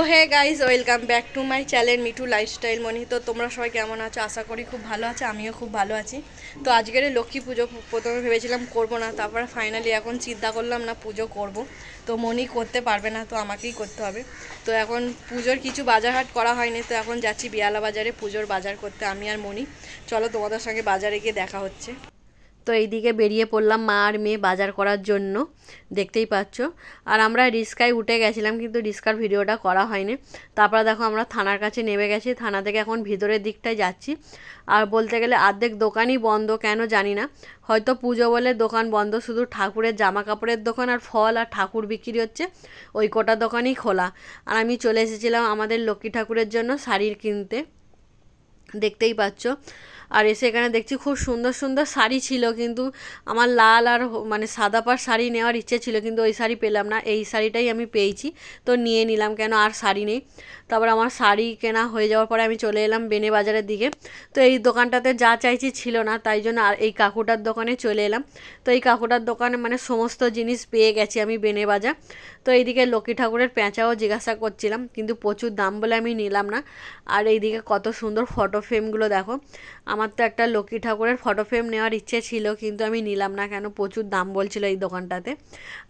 তো hey guys welcome back to my channel Mithu lifestyle Moni তো তোমরা সবাই কেমন আছো? আশা করি খুব ভালো আছে, আমিও খুব ভালো আছি। তো আজকের লক্ষ্মী পুজো প্রথমে ভেবেছিলাম করব না, তারপরে ফাইনালি এখন চিন্তা করলাম না পুজো করব। তো মনি করতে পারবে না, তো আমাকেই করতে হবে। তো এখন পুজোর কিছু বাজার হাট করা হয়নি, তো এখন যাচ্ছি বিয়ালা বাজারে পুজোর বাজার করতে, আমি আর মনি। চলো তোমাদের সঙ্গে বাজারে গিয়ে দেখা হচ্ছে। তো এইদিকে বেরিয়ে পড়লাম মা আর মেয়ে বাজার করার জন্য, দেখতেই পাচ্ছ। আর আমরা রিস্কায় উঠে গেছিলাম, কিন্তু রিস্কার ভিডিওটা করা হয়নি। তারপরে দেখো আমরা থানার কাছে নেমে গেছি, থানা থেকে এখন ভিতরের দিকটায় যাচ্ছি। আর বলতে গেলে অর্ধেক দোকানই বন্ধ, কেন জানি না। হয়তো পুজো বলে দোকান বন্ধ, শুধু ঠাকুরের জামা কাপড়ের দোকান আর ফল আর ঠাকুর বিক্রি হচ্ছে, ওই কটা দোকানই খোলা। আর আমি চলে এসেছিলাম আমাদের লক্ষ্মী ঠাকুরের জন্য শাড়ির কিনতে, দেখতেই পাচ্ছ। আর এসে এখানে দেখছি খুব সুন্দর সুন্দর শাড়ি ছিল, কিন্তু আমার লাল আর মানে সাদা পাড় শাড়ি নেওয়ার ইচ্ছে ছিল, কিন্তু ওই শাড়ি পেলাম না। এই শাড়িটাই আমি পেয়েছি, তো নিয়ে নিলাম কেন আর শাড়ি নেই। তারপর আমার শাড়ি কেনা হয়ে যাওয়ার পরে আমি চলে এলাম বেনে বাজারের দিকে। তো এই দোকানটাতে যা চাইছি ছিল না, তাই জন্য আর এই কাকুটার দোকানে চলে এলাম। তো এই কাকুটার দোকানে মানে সমস্ত জিনিস পেয়ে গেছি আমি বেনে বাজার। তো এইদিকে লক্ষ্মী ঠাকুরের পেঁচাও জিজ্ঞাসা করছিলাম, কিন্তু প্রচুর দাম বলে আমি নিলাম না। আর এইদিকে কত সুন্দর ফটো ফ্রেমগুলো দেখো। আমার তো একটা লক্ষ্মী ঠাকুরের ফটো ফ্রেম নেওয়ার ইচ্ছে ছিল, কিন্তু আমি নিলাম না কেন? প্রচুর দাম বলছিল এই দোকানটাতে।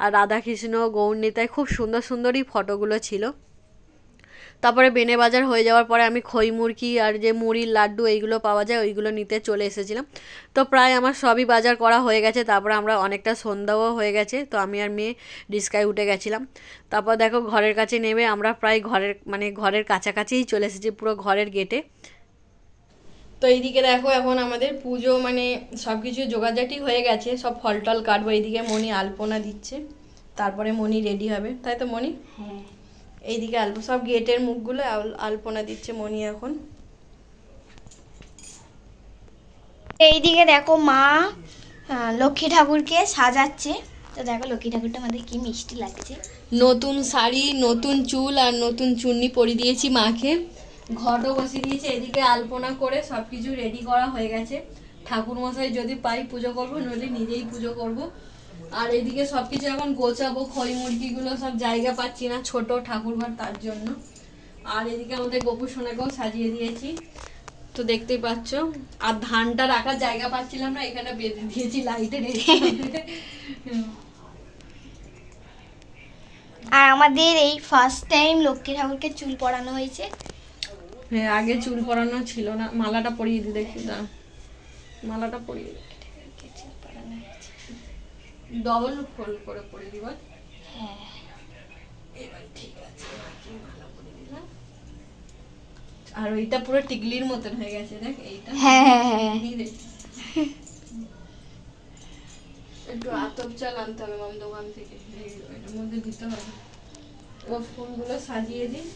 আর রাধাকৃষ্ণ, গৌরনীতায় খুব সুন্দর সুন্দরই ফটোগুলো ছিল। তারপরে বেনে বাজার হয়ে যাওয়ার পরে আমি খই মুরগি আর যে মুড়ির লাড্ডু এইগুলো পাওয়া যায়, ওইগুলো নিতে চলে এসেছিলাম। তো প্রায় আমার সবই বাজার করা হয়ে গেছে, তারপরে আমরা অনেকটা সন্ধ্যাও হয়ে গেছে, তো আমি আর মেয়ে রিস্কায় উঠে গেছিলাম। তারপর দেখো ঘরের কাছে নেমে আমরা প্রায় ঘরের মানে ঘরের কাছাকাছিই চলে এসেছি, পুরো ঘরের গেটে তো এইদিকে দেখো এখন আমাদের পুজো মানে সব কিছু জোগাড়জাটি হয়ে গেছে সব ফল টল কাটবো। এইদিকে মণি আলপনা দিচ্ছে তারপরে মণি রেডি হবে। তাই তো মণি? হ্যাঁ। এইদিকে আলপ সব গেটের মুখগুলো আলপনা দিচ্ছে মণি এখন। এইদিকে দেখো মা লক্ষ্মী ঠাকুরকে সাজাচ্ছে। তো দেখো লক্ষ্মী ঠাকুরটা আমাদের কি মিষ্টি লাগছে। নতুন শাড়ি নতুন চুল আর নতুন চুন্নি পরিয়ে দিয়েছি মাকে। ঘটও বসিয়ে দিয়েছে, এদিকে আলপনা করে সব কিছু রেডি করা হয়ে গেছে। ঠাকুর মশাই যদি পাই পুজো করব, নইলে নিজেই পুজো করব। আর এদিকে সব কিছু এখন গোছাবো, খই মুরগিগুলো সব জায়গা পাচ্ছি না, ছোট ঠাকুর ঘর তার জন্য। আর এদিকে আমাদের গোপু সোনাকেও সাজিয়ে দিয়েছি। তো দেখতেই পাচ্ছ, আর ধানটা রাখার জায়গা পাচ্ছিলাম না, এখানে বেঁধে দিয়েছি লাইটে আর আমাদের এই ফার্স্ট টাইম লক্ষ্মী ঠাকুরকে চুল পরানো হয়েছে। হ্যাঁ আগে চুল পরানো ছিল না। মালাটা পরিয়ে দি দেখি দা মালাটা পরিয়ে দি। চুল পরানো হয়েছে ডবল ফোল্ড করে পরিয়ে দিবা। হ্যাঁ। এবার ঠিক আছে মালা পরিয়ে দিলাম। আর ওইটা পুরো টিকলির মতন হয়ে গেছে দেখ এইটা। হ্যাঁ হ্যাঁ হ্যাঁ এই একটু আতপ চাল আনতে হবে মাম দোকান থেকে। এটার মধ্যে দিতে হবে। ও ফুলগুলো সাজিয়ে দিই।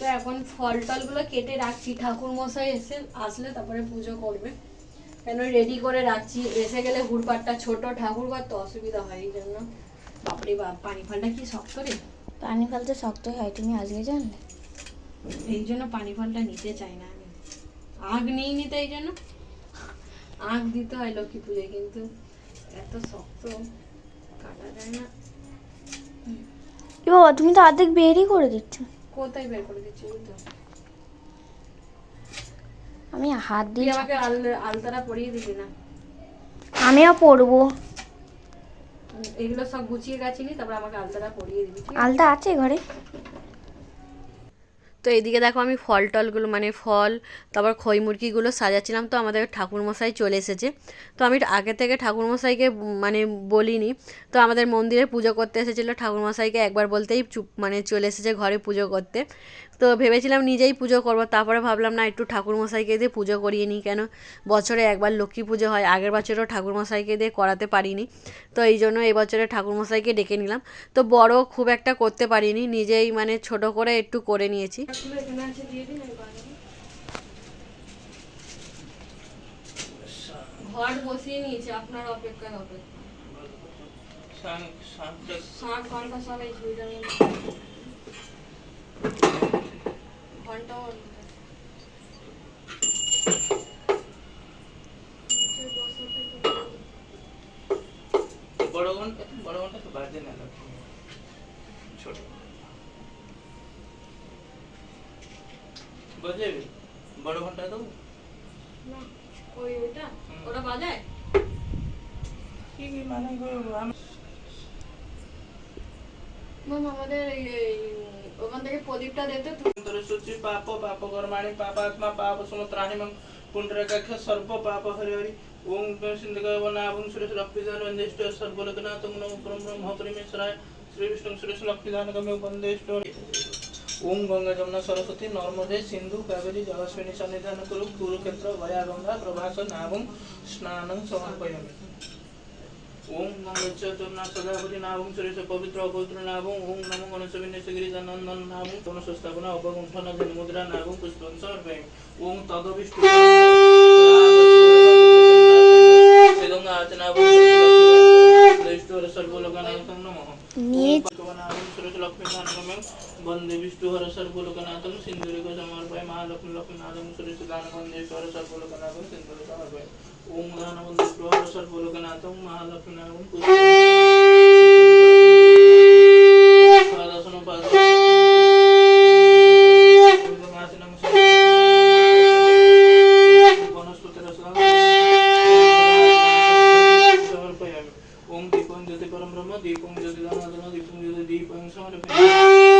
তো এখন ফল টলগুলো কেটে রাখছি। ঠাকুর মশাই এসে আসলে তারপরে পুজো করবে। কেন রেডি করে রাখছি। এসে গেলে হুড়পাটটা ছোট ঠাকুর ঘর তো অসুবিধা হয় এই জন্য। বাপরে বাপ পানি ফলটা কি শক্ত রে? পানি ফেলতে শক্ত হয় তুমি আজকে জানলে? এই জন্য পানি ফলটা নিতে চাই না আমি। আগ নিই নিতে এই জন্য। আগ দিতে হয় লক্ষ্মী পুজোয় কিন্তু এত শক্ত কাটা যায় না। এ বাবা তুমি তো অর্ধেক বেরই করে দিচ্ছ। কোথায় বের করে দিচ্ছি ওই তো? আমি হাত দিয়ে আমাকে আল- আলতারা পরিয়ে দিবি না? আমিও পরবো। এগুলো সব গুছিয়ে গেছিলি তারপর আমাকে আলতারা পরিয়ে দিবি আলতা আছে ঘরে। তো এইদিকে দেখো আমি ফল টলগুলো মানে ফল, তারপর খই মুরগিগুলো সাজাচ্ছিলাম। তো আমাদের ঠাকুরমশাই চলে এসেছে। তো আমি আগে থেকে ঠাকুরমশাইকে মশাইকে মানে বলিনি। তো আমাদের মন্দিরে পুজো করতে এসেছিল। ঠাকুরমশাইকে একবার বলতেই চুপ মানে চলে এসেছে ঘরে পুজো করতে। তো ভেবেছিলাম নিজেই পুজো করব তারপরে ভাবলাম না একটু ঠাকুরমশাইকে দিয়ে পুজো করিয়ে নিই কেন? বছরে একবার লক্ষ্মী পুজো হয় আগের বছরও ঠাকুরমশাইকে দিয়ে করাতে পারিনি। তো এই জন্য এবছরে বছরে ঠাকুরমশাইকে ডেকে নিলাম। তো বড় খুব একটা করতে পারিনি নিজেই মানে ছোট করে একটু করে নিয়েছি। ঘট বসিয়ে নিয়েছে আপনার অপেক্ষায় অপেক্ষা। শাঁখ ঘণ্টা সব এই ঘন্টাও তো- বড় ঘণ্টা বড় ঘণ্টা তো বাজে না ছোট। বাজাবে বড় ঘণ্টা দেবো না, ওই ওইটা? ওটা বাজায়? কি কি মানে গো, আমাদের এই, ওখান থেকে প্রদীপটা দিতে সূচি, পাপ পাপ, কর্মাণি পাপাত্মা পাপ সমুত্রাহিমং পুণ্ডরকাক্ষ সর্ব পাপ, হরি হরি। ওম সিন্ধুকব নাভং সুরেশ লক্ষ্মীদান বন্দেষ্ট সর্বলোকনাথং নম ব্রহ্ম পরমেশ্বরায়। শ্রী বিষ্ণু সুরেশ লক্ষ্মীদানকমে বন্দেষ্ট ওম গঙ্গা যমুনা সরস্বতী নর্মদে সিন্ধু কাবেরী জলস্বিনী সন্নিধান কুরু কুরুক্ষেত্র ভয়া গঙ্গা, প্রভাস নাভং স্নানং সমর্পয়ামি। ওম গঙ্গচ্চ যমুনা সদাবতী নাভং সুরেশ পবিত্র অপবিত্র নাভং, ওম নমো গণেশ বিন্যাস গিরিজানন্দন নাভং পুনঃস্থাপনা অপগুণ্ঠন মুদ্রা নাভং পুষ্পং সমর্পয়ামি ওম তদবিষ্ণু বেদং আচনাভং সুরেশ সর্বলোকানাথং নমঃ নিয়ে ভগবানাহং সুরেশ লক্ষ্মীনাথং বন্দে বিষ্ণুহর সর্বলোকনাথং সিন্ধুরিক সমর্পয় মহালক্ষ্মী লক্ষ্মীনাথং সুরেশ দানবন্দেশ্বর সর্বলোকনাথং সিন্ধুরিক সমর্পয় ওম দানবন্দেশ্বর সর্বলোকনাথং মহালক্ষ্মীনাথং পাদাসন পাদ সমর্পয়ামি ওম দীপং জ্যোতি পরম ব্রহ্ম দীপং জ্যোতি ধর্মাধর্ম দীপং জ্যোতি দীপং সমর্পয়ামি সুস্থাপন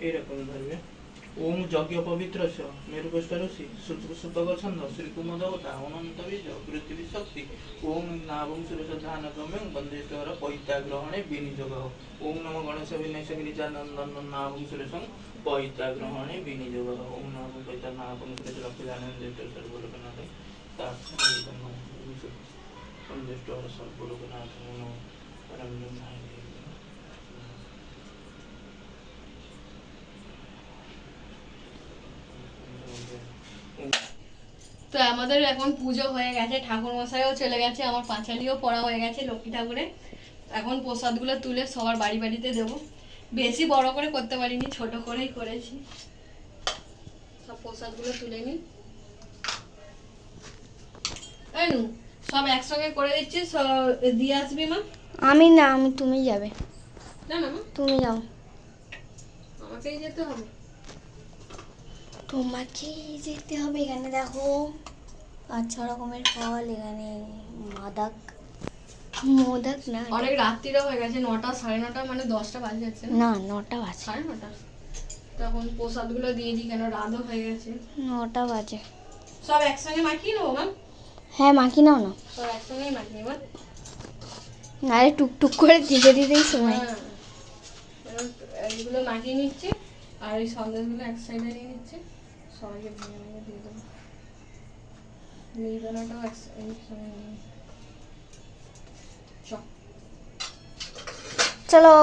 এইরকম ধরবে ওম যজ্ঞ পবিত্র স মেরুকষ্ট ঋষি সূতক ছন্দ শ্রী কুমদবতা অনন্ত বীজ পৃথিবী শক্তি ওম নাভং সুরেশ ধান গম্যং বন্দেশ্বর পৈতা গ্রহণে বিনিযোগ ওম নম গণেশ বিনেশ গিরিজানন্দন নাভং সুরেশং পৈতা গ্রহণে বিনিযোগ ওম নম পৈতা নাভং সুরেশ লক্ষ্মীদানন্দ সর্বলোকনাথ বন্দেশ্বর সর্বলোকনাথ নম আমাদের এখন পুজো হয়ে গেছে ঠাকুর মশাইও চলে গেছে আমার পাঁচালিও পড়া হয়ে গেছে লক্ষ্মী ঠাকুরে। এখন প্রসাদগুলো তুলে সবার বাড়ি বাড়িতে দেবো। বেশি বড় করে করতে পারিনি ছোট করেই করেছি। সব প্রসাদগুলো তুলে নিই। নু, সব একসঙ্গে করে দিচ্ছি দিয়ে আসবি মা? আমি না আমি তুমি যাবে। না না তুমি যাও। আমাকেই যেতে হবে। তোমাকে যেতে হবে এখানে দেখো। পাঁচ ছ রকমের ফল এখানে মাদাক। মোদাক না? অনেক রাত্রিরও হয়ে গেছে নটা সাড়ে নটা মানে দশটা বাজে যাচ্ছে। না নটা বাজে। সাড়ে নটা। তখন প্রসাদগুলো দিয়ে দিই কেন রাতও হয়ে গেছে। নটা বাজে। সব একসঙ্গে মাখিয়ে নেব ম্যাম হ্যাঁ মাখি নাও না। সব একসঙ্গেই মাখিয়ে নেব। নাহলে টুকটুক করে দিতে দিতেই সময়। হ্যাঁ। এইগুলো মাখিয়ে নিচ্ছি আর এই সন্দেশগুলো এক সাইডে নিয়ে নিচ্ছি। সবাইকে ভেঙে ভেঙে দিয়ে দেবো মিহিদানাটাও এক একসঙ্গে চলো।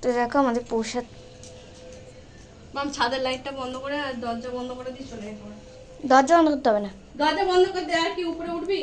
তো দেখো আমাদের প্রসাদ। ম্যাম ছাদের লাইটটা বন্ধ করে আর দরজা বন্ধ করে দিয়ে চলে দরজা বন্ধ করতে হবে না। দরজা বন্ধ করে দে আর কি উপরে উঠবি?